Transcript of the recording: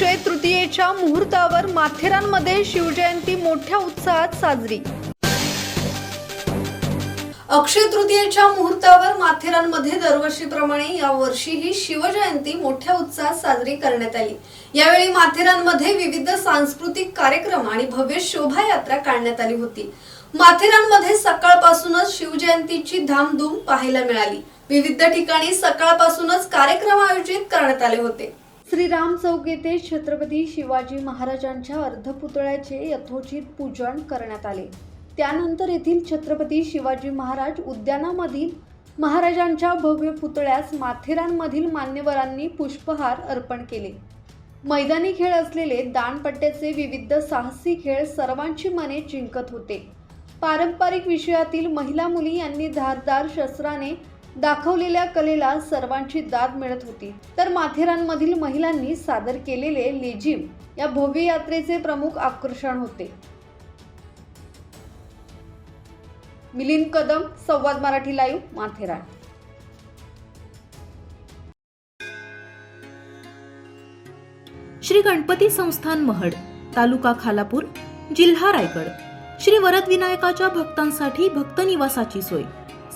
अक्षय तृतीयेच्या मुहूर्तावर माथेरानमध्ये शिवजयंती मोठ्या उत्साहात साजरी. अक्षय तृतीयेच्या मुहूर्तावर माथेरानमध्ये दरवर्षीप्रमाणे यावर्षीही शिवजयंती मोठ्या उत्साहात साजरी करण्यात आली. यावेळी माथेरानमध्ये विविध सांस्कृतिक कार्यक्रम आणि भव्य शोभायात्रा काढण्यात आली होती. माथेरानमध्ये सकाळपासूनच शिवजयंतीची धामधूम पाहायला मिळाली. विविध ठिकाणी सकाळपासूनच कार्यक्रम आयोजित करण्यात आले होते. श्रीराम चौक येथे छत्रपती शिवाजी महाराजांच्या अर्धपुतळ्याचे यथोचित पूजन करण्यात आले. त्यानंतर येथील छत्रपती शिवाजी महाराज उद्यानामधील महाराजांच्या भव्य पुतळ्यास माथेरानमधील मान्यवरांनी पुष्पहार अर्पण केले. मैदानी खेळ असलेले दानपट्ट्याचे विविध साहसी खेळ सर्वांची मने जिंकत होते. पारंपरिक विषयातील महिला मुली यांनी धारदार शस्त्राने दाखवलेल्या कलेला सर्वांची दाद मिळत होती. तर माथेरानमधील महिलांनी सादर केलेले लेझिम या भव्य यात्रेचे प्रमुख आकर्षण होते. मिलिंद कदम संवाद मराठी लाईव्ह माथेरान. श्री गणपती संस्थान महड तालुका खालापूर जिल्हा रायगड. श्री वरदविनायकाच्या भक्तांसाठी भक्त निवासाची सोय.